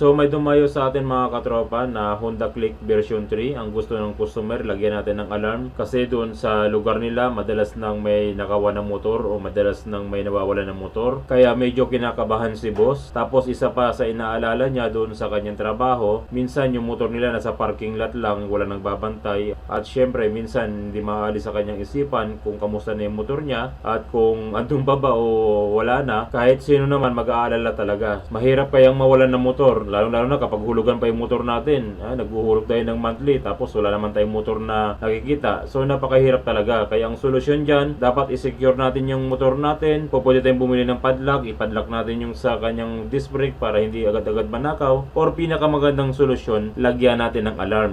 So may dumayo sa atin mga katropa na Honda Click version 3. Ang gusto ng customer, lagyan natin ng alarm. Kasi doon sa lugar nila, madalas nang may nakawa ng motor o madalas nang may nawawala ng motor. Kaya medyo kinakabahan si boss. Tapos isa pa sa inaalala niya doon sa kanyang trabaho, minsan yung motor nila nasa parking lot lang, wala nagbabantay. At syempre, minsan hindi maalis sa kanyang isipan kung kamusta na yung motor niya at kung andun pa ba o wala na. Kahit sino naman mag-aalala talaga. Mahirap kayang mawalan ng motor, lalo-lalo na kapag hulugan pa yung motor natin. Ah, naghuhulog tayo ng monthly tapos wala naman tayong motor na nakikita. So napakahirap talaga. Kaya ang solusyon dyan, dapat i-secure natin yung motor natin. Po, pwede tayong bumili ng padlock, ipadlock natin yung sa kanyang disc brake para hindi agad-agad manakaw. Or pinakamagandang solusyon, lagyan natin ng alarm.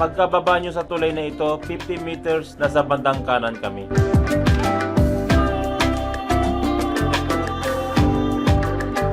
Pagkababa nyo sa tulay na ito, 50 meters nasa bandang kanan kami.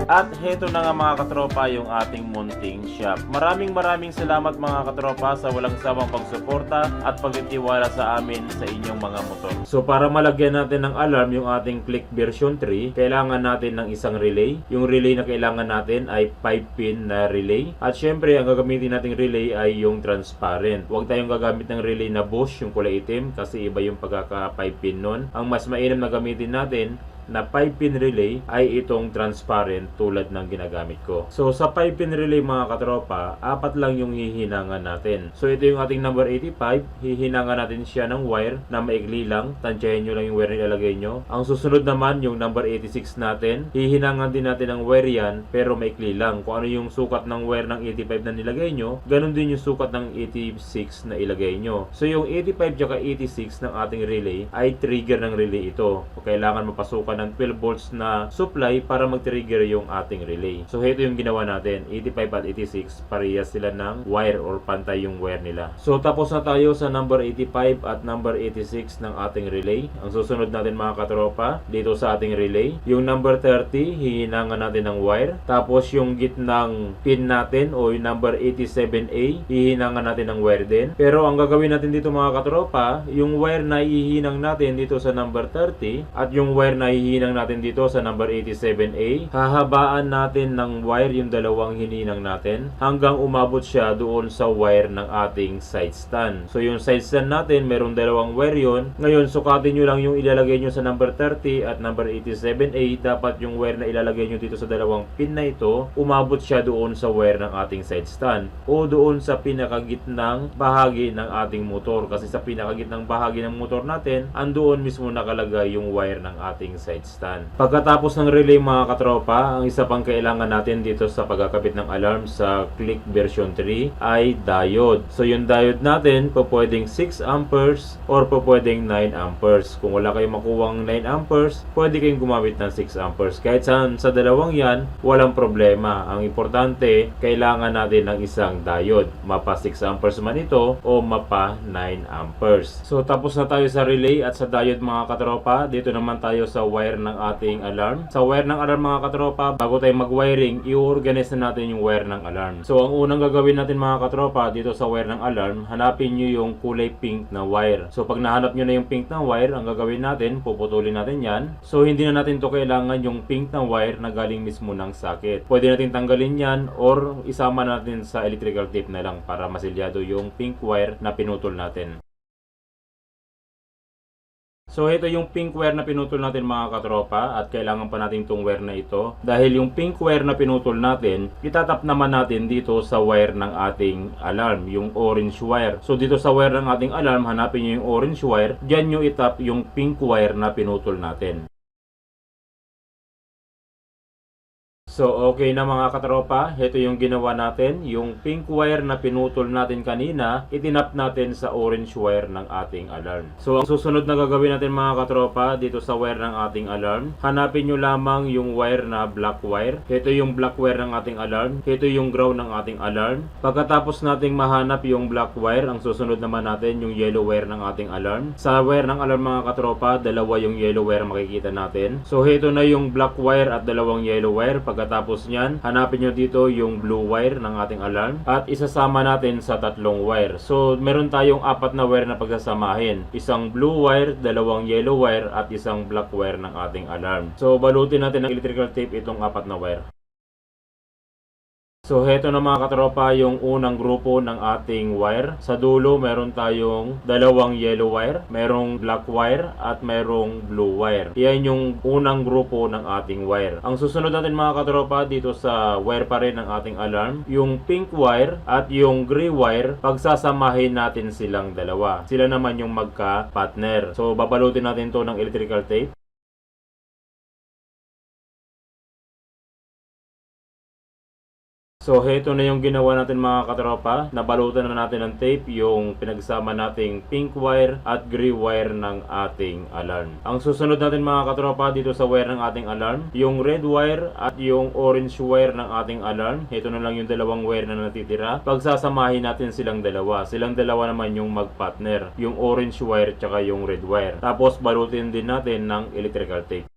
At heto na nga mga katropa yung ating munting shop. Maraming maraming salamat mga katropa sa walang sawang pagsuporta at pagtitiwala sa amin sa inyong mga motor. So para malagyan natin ng alarm yung ating click version 3, kailangan natin ng isang relay. Yung relay na kailangan natin ay 5-pin na relay. At syempre ang gagamitin nating relay ay yung transparent. Huwag tayong gagamit ng relay na bush, yung kulay itim, kasi iba yung pagkaka 5-pin nun. Ang mas mainam na gamitin natin na 5-pin relay ay itong transparent tulad ng ginagamit ko. So sa 5-pin relay mga katropa, apat lang yung hihinangan natin. So ito yung ating number 85, hihinangan natin siya ng wire na maigli lang, tansyahin nyo lang yung wire na ilalagay nyo. Ang susunod naman yung number 86 natin, hihinangan din natin ng wire yan pero maikli lang. Kung ano yung sukat ng wire ng 85 na nilagay nyo, ganun din yung sukat ng 86 na ilagay nyo. So yung 85 tsaka 86 ng ating relay ay trigger ng relay ito. Kailangan mapasukan ng 12 volts na supply para mag-trigger yung ating relay. So ito yung ginawa natin, 85 at 86, parehas sila ng wire or pantay yung wire nila. So tapos na tayo sa number 85 at number 86 ng ating relay. Ang susunod natin mga katropa, dito sa ating relay, yung number 30, hihinangan natin ng wire. Tapos yung gitnang pin natin o yung number 87A, hihinangan natin ng wire din. Pero ang gagawin natin dito mga katropa, yung wire na hihinang natin dito sa number 30 at yung wire na hihinang natin dito sa number 87A, hahabaan natin ng wire yung dalawang hininang natin hanggang umabot siya doon sa wire ng ating side stand. So yung side stand natin, merong dalawang wire yun. Ngayon, sukatin nyo lang yung ilalagay nyo sa number 30 at number 87A. Dapat yung wire na ilalagay nyo dito sa dalawang pin na ito, umabot siya doon sa wire ng ating side stand o doon sa pinakagitnang bahagi ng ating motor. Kasi sa pinakagitnang bahagi ng motor natin, andoon mismo nakalagay yung wire ng ating side stand. Pagkatapos ng relay mga katropa, ang isa pang kailangan natin dito sa pagkakabit ng alarm sa Click version 3 ay diode. So yung diode natin, po pwedeng 6 amperes or po pwedeng 9 amperes. Kung wala kayong makuwang 9 amperes, pwede kayong gumamit ng 6 amperes. Kahit saan sa dalawang yan, walang problema. Ang importante, kailangan natin ng isang diode. Mapa 6 amperes man ito o mapa 9 amperes. So tapos na tayo sa relay at sa diode mga katropa. Dito naman tayo sa wire wire ng ating alarm. Sa wire ng alarm mga katropa, bago tayo mag-wiring, i-organize na natin yung wire ng alarm. So ang unang gagawin natin mga katropa dito sa wire ng alarm, hanapin nyo yung kulay pink na wire. So pag nahanap nyo na yung pink na wire, ang gagawin natin, puputulin natin yan. So hindi na natin to kailangan yung pink na wire na galing mismo ng socket. Pwede natin tanggalin yan or isama natin sa electrical tape na lang para masilyado yung pink wire na pinutol natin. So ito yung pink wire na pinutol natin mga katropa at kailangan pa natin itong wire na ito dahil yung pink wire na pinutol natin itatap naman natin dito sa wire ng ating alarm yung orange wire. So dito sa wire ng ating alarm hanapin nyo yung orange wire dyan nyo itap yung pink wire na pinutol natin. So okay na mga katropa, ito yung ginawa natin. Yung pink wire na pinutol natin kanina, itinap natin sa orange wire ng ating alarm. So ang susunod na gagawin natin mga katropa dito sa wire ng ating alarm, hanapin nyo lamang yung wire na black wire. Ito yung black wire ng ating alarm. Ito yung ground ng ating alarm. Pagkatapos nating mahanap yung black wire, ang susunod naman natin yung yellow wire ng ating alarm. Sa wire ng alarm mga katropa, dalawa yung yellow wire makikita natin. So ito na yung black wire at dalawang yellow wire. Pagkatapos nyan, hanapin nyo dito yung blue wire ng ating alarm at isasama natin sa tatlong wire. So meron tayong apat na wire na pagsasamahin. Isang blue wire, dalawang yellow wire at isang black wire ng ating alarm. So balutin natin ng electrical tape itong apat na wire. So heto na mga katropa yung unang grupo ng ating wire. Sa dulo meron tayong dalawang yellow wire, merong black wire at merong blue wire. Yan yung unang grupo ng ating wire. Ang susunod natin mga katropa dito sa wire pa rin ng ating alarm, yung pink wire at yung gray wire, pagsasamahin natin silang dalawa. Sila naman yung magka-partner. So babalutin natin to ng electrical tape. So, heto na yung ginawa natin mga katropa. Nabalutan na natin ng tape yung pinagsama nating pink wire at gray wire ng ating alarm. Ang susunod natin mga katropa dito sa wire ng ating alarm, yung red wire at yung orange wire ng ating alarm. Heto na lang yung dalawang wire na natitira. Pagsasamahin natin silang dalawa. Silang dalawa naman yung magpartner. Yung orange wire tsaka yung red wire. Tapos balutin din natin ng electrical tape.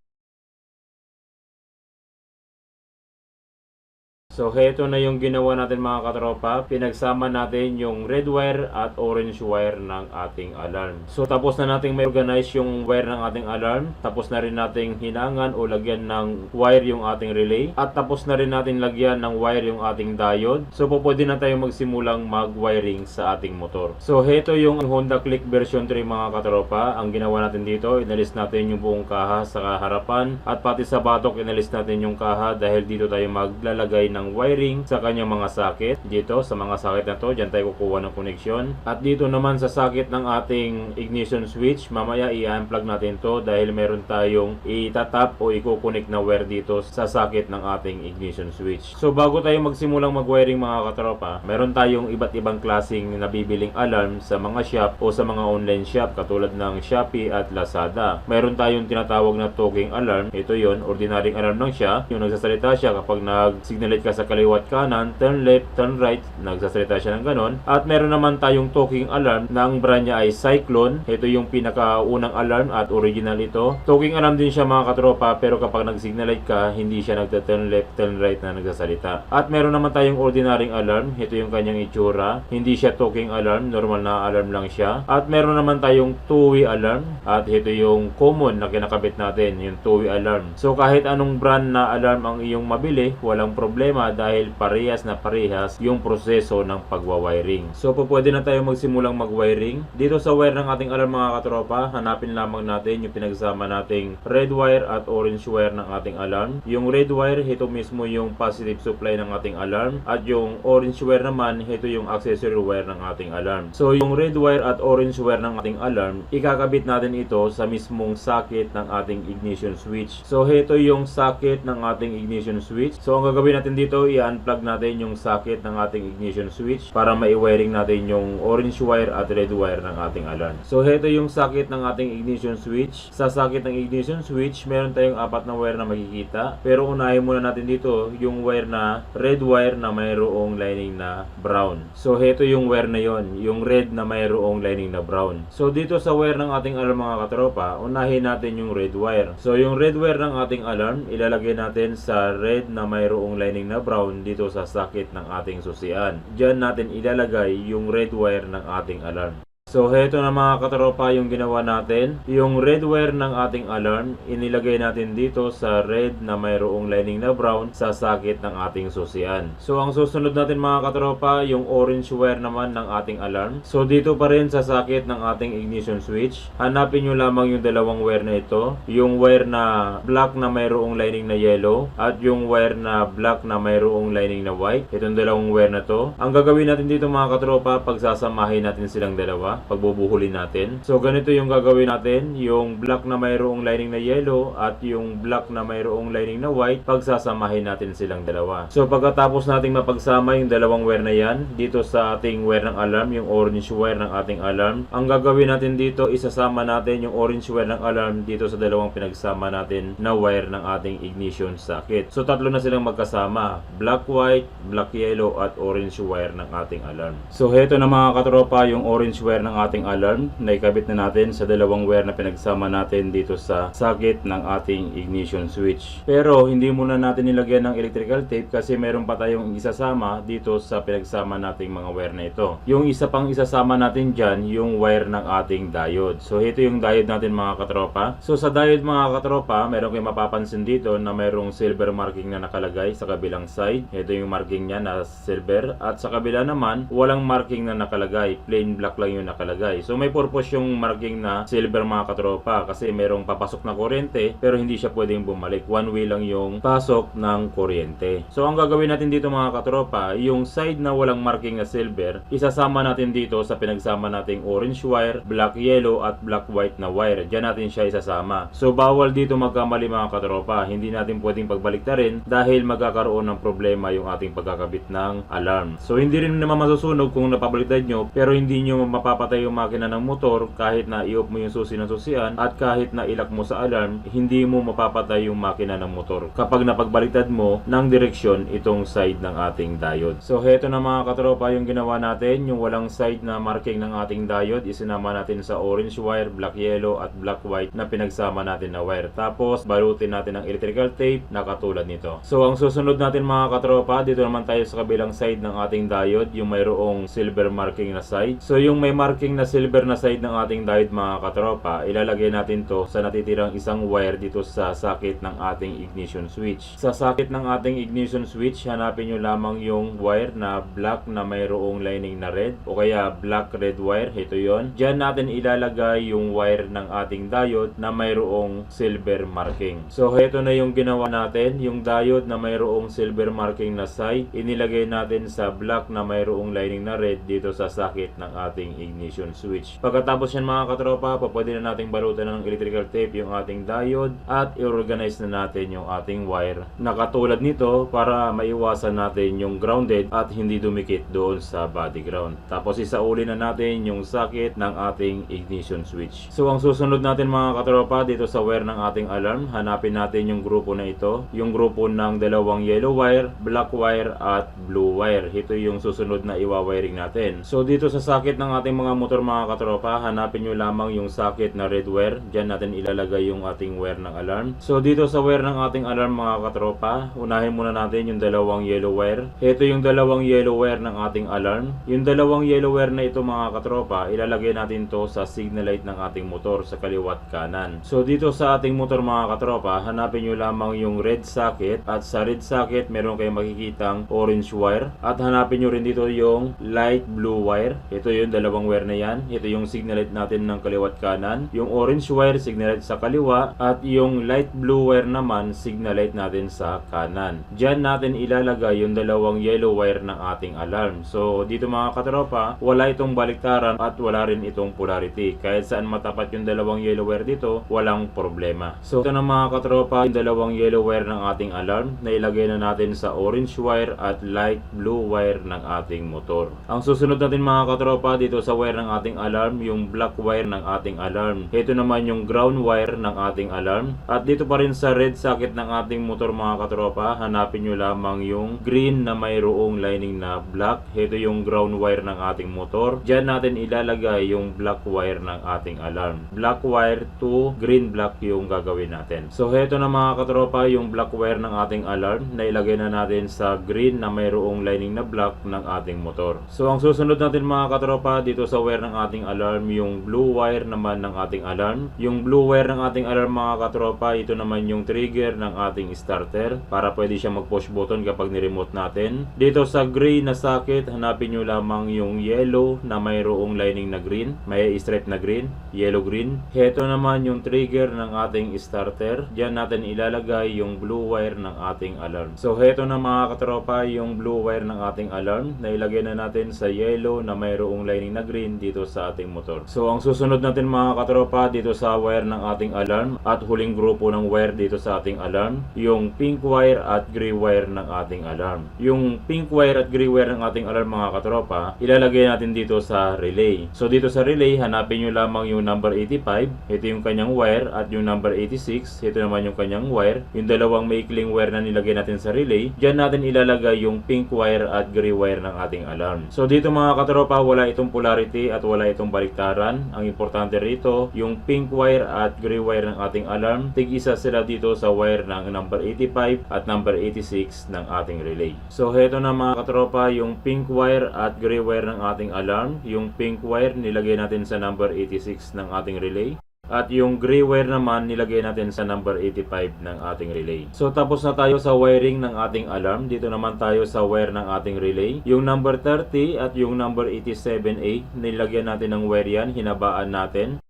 So, heto na yung ginawa natin mga katropa. Pinagsama natin yung red wire at orange wire ng ating alarm. So, tapos na nating may organize yung wire ng ating alarm. Tapos na rin nating hinangan o lagyan ng wire yung ating relay. At tapos na rin natin lagyan ng wire yung ating diode. So, po pwede na tayo magsimulang mag-wiring sa ating motor. So, heto yung Honda Click version 3 mga katropa. Ang ginawa natin dito, inalis natin yung buong kaha sa harapan. At pati sa batok, inalis natin yung kaha dahil dito tayo maglalagay ng wiring sa kanyang mga socket. Dito sa mga socket na to, dyan tayo kukuha ng connection. At dito naman sa socket ng ating ignition switch, mamaya i-unplug natin to dahil meron tayong itatap o i-connect na wire dito sa socket ng ating ignition switch. So bago tayo magsimulang mag-wiring mga katropa, meron tayong iba't ibang klaseng nabibiling alarm sa mga shop o sa mga online shop katulad ng Shopee at Lazada. Meron tayong tinatawag na talking alarm. Ito yon ordinaryong alarm lang siya. Yung nagsasalita siya kapag nag-signalate ka sa kaliwat kanan, turn left, turn right, nagsasalita siya ng ganon. At meron naman tayong talking alarm na ang brand niya ay Cyclone. Ito yung pinakaunang alarm at original ito. Talking alarm din siya mga katropa pero kapag nag-signalite ka, hindi siya nagta-turn left, turn right na nagsasalita. At meron naman tayong ordinaryong alarm. Ito yung kanyang itsura. Hindi siya talking alarm, normal na alarm lang siya. At meron naman tayong two-way alarm. At ito yung common na kinakabit natin, yung two-way alarm. So kahit anong brand na alarm ang iyong mabili, walang problema dahil parehas na parehas yung proseso ng pagwawiring. So po pwede na tayo magsimulang magwiring. Dito sa wire ng ating alarm mga katropa, hanapin lamang natin yung pinagsama nating red wire at orange wire ng ating alarm. Yung red wire, ito mismo yung positive supply ng ating alarm. At yung orange wire naman, ito yung accessory wire ng ating alarm. So yung red wire at orange wire ng ating alarm, ikakabit natin ito sa mismong socket ng ating ignition switch. So ito yung socket ng ating ignition switch. So ang gagawin natin dito dito, i-unplug natin yung socket ng ating ignition switch para mai-wiring natin yung orange wire at red wire ng ating alarm. So, heto yung socket ng ating ignition switch. Sa socket ng ignition switch, meron tayong apat na wire na makikita. Pero unahin muna natin dito yung wire na red wire na mayroong lining na brown. So, heto yung wire na yon, yung red na mayroong lining na brown. So, dito sa wire ng ating alarm mga katropa, unahin natin yung red wire. So, yung red wire ng ating alarm, ilalagay natin sa red na mayroong lining na brown dito sa socket ng ating susian. Diyan natin ilalagay yung red wire ng ating alarm. So, heto na mga katropa yung ginawa natin. Yung red wire ng ating alarm, inilagay natin dito sa red na mayroong lining na brown sa socket ng ating susian. So, ang susunod natin mga katropa, yung orange wire naman ng ating alarm. So, dito pa rin sa socket ng ating ignition switch. Hanapin nyo lamang yung dalawang wire na ito. Yung wire na black na mayroong lining na yellow at yung wire na black na mayroong lining na white. Itong dalawang wire na to. Ang gagawin natin dito mga katropa, pagsasamahin natin silang dalawa pagbubuhulin natin. So ganito yung gagawin natin, yung black na mayroong lining na yellow at yung black na mayroong lining na white, pagsasamahin natin silang dalawa. So pagkatapos nating mapagsama yung dalawang wire na yan, dito sa ating wire ng alarm, yung orange wire ng ating alarm, ang gagawin natin dito, isasama natin yung orange wire ng alarm dito sa dalawang pinagsama natin na wire ng ating ignition socket. So tatlo na silang magkasama, black white, black yellow at orange wire ng ating alarm. So heto na mga katropa yung orange wire ng ating alarm na ikabit na natin sa dalawang wire na pinagsama natin dito sa socket ng ating ignition switch. Pero hindi muna natin nilagyan ng electrical tape kasi meron pa tayong isasama dito sa pinagsama nating mga wire na ito. Yung isa pang isasama natin dyan, yung wire ng ating diode. So ito yung diode natin mga katropa. So sa diode mga katropa, meron kayong mapapansin dito na merong silver marking na nakalagay sa kabilang side. Ito yung marking niya na silver. At sa kabila naman, walang marking na nakalagay. Plain black lang yung nakalagay. So may purpose yung marking na silver mga katropa kasi merong papasok na kuryente pero hindi siya pwedeng bumalik. One way lang yung pasok ng kuryente. So ang gagawin natin dito mga katropa, yung side na walang marking na silver, isasama natin dito sa pinagsama nating orange wire, black yellow at black white na wire. Diyan natin siya isasama. So bawal dito magkamali mga katropa. Hindi natin pwedeng pagbaliktarin dahil magkakaroon ng problema yung ating pagkakabit ng alarm. So hindi rin naman masusunog kung napabaliktad nyo pero hindi nyo mapapatay yung makina ng motor kahit na i-off mo yung susi ng susian at kahit na ilak mo sa alarm, hindi mo mapapatay yung makina ng motor kapag napagbaliktad mo ng direksyon itong side ng ating diode. So heto na mga katropa yung ginawa natin, yung walang side na marking ng ating diode, isinama natin sa orange wire, black yellow at black white na pinagsama natin na wire. Tapos balutin natin ng electrical tape na katulad nito. So ang susunod natin mga katropa, dito naman tayo sa kabilang side ng ating diode, yung mayroong silver marking na side. So yung may marking na silver na side ng ating diode mga katropa, ilalagay natin to sa natitirang isang wire dito sa socket ng ating ignition switch. Sa socket ng ating ignition switch, hanapin nyo lamang yung wire na black na mayroong lining na red o kaya black red wire, ito yon. Diyan natin ilalagay yung wire ng ating diode na mayroong silver marking. So ito na yung ginawa natin, yung diode na mayroong silver marking na side, inilagay natin sa black na mayroong lining na red dito sa socket ng ating ignition switch. Pagkatapos yan mga katropa, pwede na nating balutan ng electrical tape yung ating diode at i-organize na natin yung ating wire na katulad nito para maiwasan natin yung grounded at hindi dumikit doon sa body ground. Tapos isauli na natin yung socket ng ating ignition switch. So ang susunod natin mga katropa dito sa wire ng ating alarm, hanapin natin yung grupo na ito. Yung grupo ng dalawang yellow wire, black wire at blue wire. Ito yung susunod na iwa-wiring natin. So dito sa socket ng ating mga motor mga katropa, hanapin nyo lamang yung socket na red wire. Diyan natin ilalagay yung ating wire ng alarm. So dito sa wire ng ating alarm mga katropa, unahin muna natin yung dalawang yellow wire. Ito yung dalawang yellow wire ng ating alarm. Yung dalawang yellow wire na ito mga katropa, ilalagay natin to sa signal light ng ating motor sa kaliwat kanan. So dito sa ating motor mga katropa, hanapin nyo lamang yung red socket at sa red socket meron kayong makikitang orange wire at hanapin nyo rin dito yung light blue wire. Ito yung dalawang wire na yan. Ito yung signal light natin ng kaliwat kanan. Yung orange wire, signal light sa kaliwa. At yung light blue wire naman, signal light natin sa kanan. Diyan natin ilalagay yung dalawang yellow wire ng ating alarm. So, dito mga katropa, wala itong baliktaran at wala rin itong polarity. Kahit saan matapat yung dalawang yellow wire dito, walang problema. So, ito na mga katropa, yung dalawang yellow wire ng ating alarm na ilagay na natin sa orange wire at light blue wire ng ating motor. Ang susunod natin mga katropa dito sa wire ng ating alarm, yung black wire ng ating alarm. Ito naman yung ground wire ng ating alarm. At dito pa rin sa red socket ng ating motor mga katropa, hanapin nyo lamang yung green na mayroong lining na black. Ito yung ground wire ng ating motor. Diyan natin ilalagay yung black wire ng ating alarm. Black wire to green black yung gagawin natin. So heto na mga katropa yung black wire ng ating alarm na ilagay na natin sa green na mayroong lining na black ng ating motor. So ang susunod natin mga katropa dito sa wire ng ating alarm yung blue wire naman ng ating alarm. Yung blue wire ng ating alarm mga katropa ito naman yung trigger ng ating starter para pwede siya mag push button kapag ni-remote natin. Dito sa gray na socket hanapin nyo lamang yung yellow na mayroong lining na green. May stripe na green, yellow green. Heto naman yung trigger ng ating starter. Diyan natin ilalagay yung blue wire ng ating alarm. So heto na mga katropa yung blue wire ng ating alarm na ilagay na natin sa yellow na mayroong lining na green dito sa ating motor. So ang susunod natin mga katropa dito sa wire ng ating alarm at huling grupo ng wire dito sa ating alarm, yung pink wire at gray wire ng ating alarm. Yung pink wire at gray wire ng ating alarm mga katropa, ilalagay natin dito sa relay. So dito sa relay, hanapin nyo lamang yung number 85, ito yung kanyang wire at yung number 86, ito naman yung kanyang wire. Yung dalawang maikling wire na nilagay natin sa relay, dyan natin ilalagay yung pink wire at gray wire ng ating alarm. So dito mga katropa, wala itong polarity at wala itong baliktaran. Ang importante rito, yung pink wire at gray wire ng ating alarm, tig-isa sila dito sa wire ng number 85 at number 86 ng ating relay. So heto na mga katropa, yung pink wire at gray wire ng ating alarm. Yung pink wire nilagay natin sa number 86 ng ating relay. At yung gray wire naman nilagay natin sa number 85 ng ating relay. So tapos na tayo sa wiring ng ating alarm. Dito naman tayo sa wire ng ating relay. Yung number 30 at yung number 87A nilagyan natin ng wire yan, hinabaan natin.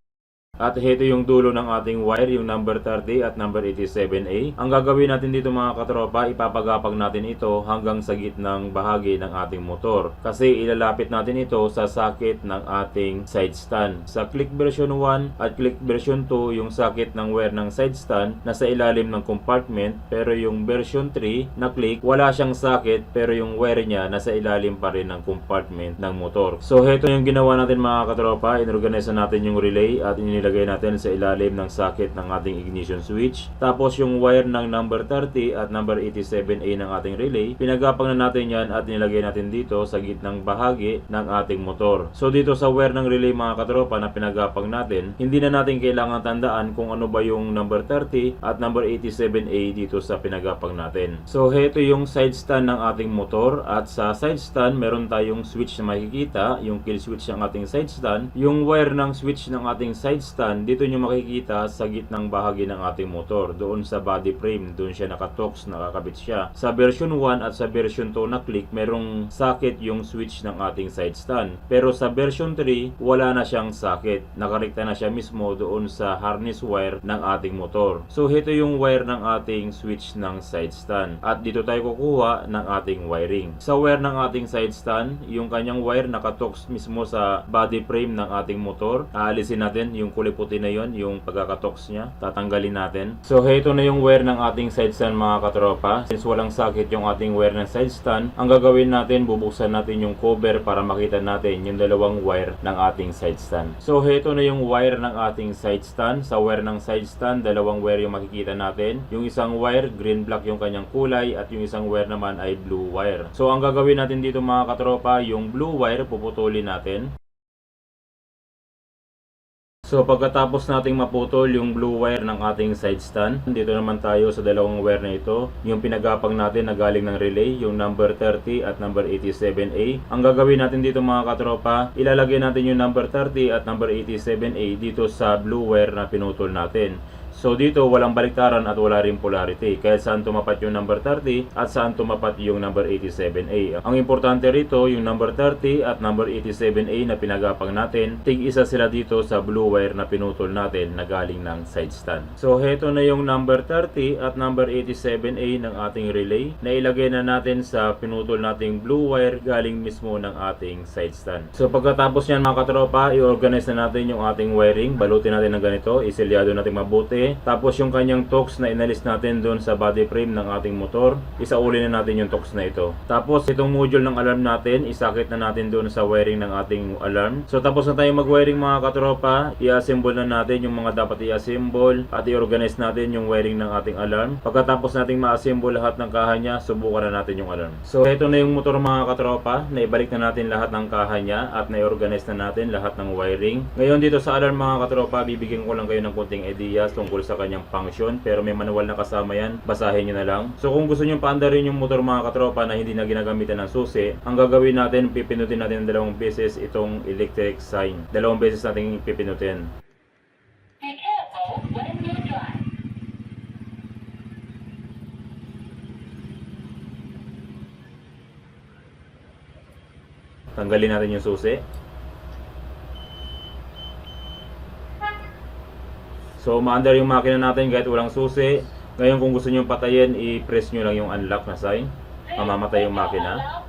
At ito yung dulo ng ating wire, yung number 30 at number 87A. Ang gagawin natin dito mga katropa, ipapagapag natin ito hanggang sa gitnang bahagi ng ating motor. Kasi ilalapit natin ito sa socket ng ating side stand. Sa click version 1 at click version 2, yung socket ng wire ng side stand nasa ilalim ng compartment. Pero yung version 3 na click, wala siyang socket pero yung wire niya nasa ilalim pa rin ng compartment ng motor. So ito yung ginawa natin mga katropa. Inorganize natin yung relay at inilagay ilagay natin sa ilalim ng socket ng ating ignition switch. Tapos yung wire ng number 30 at number 87A ng ating relay, pinagapang na natin yan at nilagay natin dito sa gitnang bahagi ng ating motor. So dito sa wire ng relay mga katropa na pinagapang natin, hindi na natin kailangan tandaan kung ano ba yung number 30 at number 87A dito sa pinagapang natin. So heto yung side stand ng ating motor at sa side stand meron tayong switch na makikita, yung kill switch ng ating side stand, yung wire ng switch ng ating side stand stand, dito nyo makikita sa gitnang bahagi ng ating motor. Doon sa body frame, doon siya nakatox, nakakabit siya. Sa version 1 at sa version 2 na click, merong socket yung switch ng ating side stand. Pero sa version 3, wala na siyang socket. Nakarekta na siya mismo doon sa harness wire ng ating motor. So, ito yung wire ng ating switch ng side stand. At dito tayo kukuha ng ating wiring. Sa wire ng ating side stand, yung kanyang wire nakatox mismo sa body frame ng ating motor. Aalisin natin yung kulay puti na yon yung pagkakatox niya. Tatanggalin natin. So, ito na yung wire ng ating side stand mga katropa. Since walang socket yung ating wire ng side stand, ang gagawin natin, bubuksan natin yung cover para makita natin yung dalawang wire ng ating side stand. So, ito na yung wire ng ating side stand. Sa wire ng side stand, dalawang wire yung makikita natin. Yung isang wire, green black yung kanyang kulay at yung isang wire naman ay blue wire. So, ang gagawin natin dito mga katropa, yung blue wire puputulin natin. So pagkatapos nating maputol yung blue wire ng ating side stand, dito naman tayo sa dalawang wire na ito. Yung pinagapang natin na galing ng relay, yung number 30 at number 87A. Ang gagawin natin dito mga katropa, ilalagay natin yung number 30 at number 87A dito sa blue wire na pinutol natin. So dito walang baliktaran at wala rin polarity. Kaya saan tumapat yung number 30 at saan tumapat yung number 87A. Ang importante rito yung number 30 at number 87A na pinagapang natin. Tig isa sila dito sa blue wire na pinutol natin na galing ng side stand. So heto na yung number 30 at number 87A ng ating relay na ilagay na natin sa pinutol nating blue wire galing mismo ng ating side stand. So pagkatapos yan mga katropa, i-organize na natin yung ating wiring. Balutin natin ng ganito, isilyado natin mabuti. Tapos yung kanyang tox na inalis natin doon sa body frame ng ating motor, isauli na natin yung tox na ito. Tapos itong module ng alarm natin, isakit na natin doon sa wiring ng ating alarm. So tapos na tayong mag-wiring mga katropa, i-assemble na natin yung mga dapat i-assemble at i-organize natin yung wiring ng ating alarm. Pagkatapos nating ma-assemble lahat ng kaha niya, subukan na natin yung alarm. So ito na yung motor mga katropa, naibalik na natin lahat ng kaha niya at na-organize na natin lahat ng wiring. Ngayon dito sa alarm mga katropa, bibigyan ko lang kayo ng konting ideas tungkol sa kanyang function pero may manual na kasama yan, basahin nyo na lang. So kung gusto nyo paandarin yung motor mga katropa na hindi na ginagamitan ng susi, ang gagawin natin, pipinutin natin dalawang beses itong electric sign. Dalawang beses natin pipinutin. Tanggalin natin yung susi. So, maandar yung makina natin kahit walang susi. Ngayon, kung gusto nyo patayin, i-press nyo lang yung unlock na sign. Mamamatay yung makina.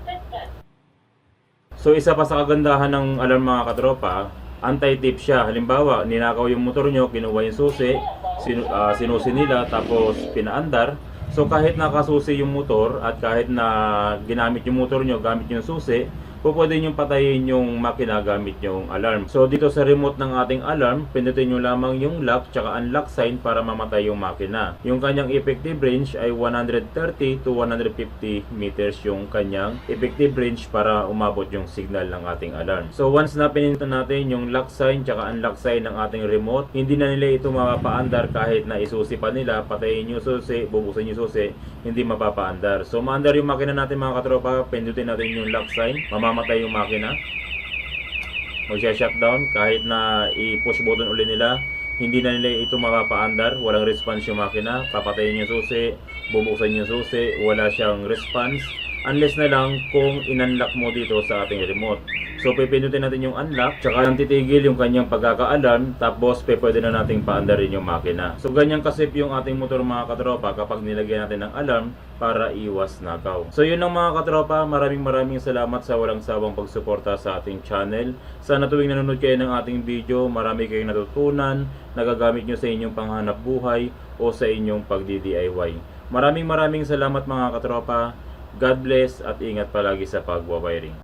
So, isa pa sa kagandahan ng alarm mga katropa, anti-tip siya. Halimbawa, ninakaw yung motor nyo, kinuha yung susi, sinu- ah, sinusi nila, tapos pinaandar. So, kahit nakasusi yung motor at kahit na ginamit yung motor nyo, gamit yung susi, pwede nyo patayin yung makina gamit yung alarm. So dito sa remote ng ating alarm, pindutin nyo lamang yung lock tsaka unlock sign para mamatay yung makina. Yung kanyang effective range ay 130 to 150 meters yung kanyang effective range para umabot yung signal ng ating alarm. So once na pinindot natin yung lock sign tsaka unlock sign ng ating remote, hindi na nila ito mapapaandar kahit na isusi pa nila, patayin yung susi, bubuksan yung susi, hindi mapapaandar. So maandar yung makina natin mga katropa, pindutin natin yung lock sign, mamamatay yung makina. Magsha-shutdown kahit na i-push button uli nila, hindi na nila ito mapapaandar, walang response yung makina, papatayin yung susi, bubuksan yung susi, wala siyang response unless na lang kung in-unlock mo dito sa ating remote. So, pipindutin natin yung unlock, tsaka lang titigil yung kanyang pagkaka-alarm, tapos pwede na nating paandarin yung makina. So, ganyan kasip yung ating motor mga katropa kapag nilagyan natin ng alarm para iwas nakaw. So, yun lang mga katropa, maraming maraming salamat sa walang sawang pagsuporta sa ating channel. Sana tuwing nanonood kayo ng ating video, marami kayong natutunan, nagagamit nyo sa inyong panghanap buhay o sa inyong pagdi-DIY. Maraming maraming salamat mga katropa. God bless at ingat palagi sa pagwawiring.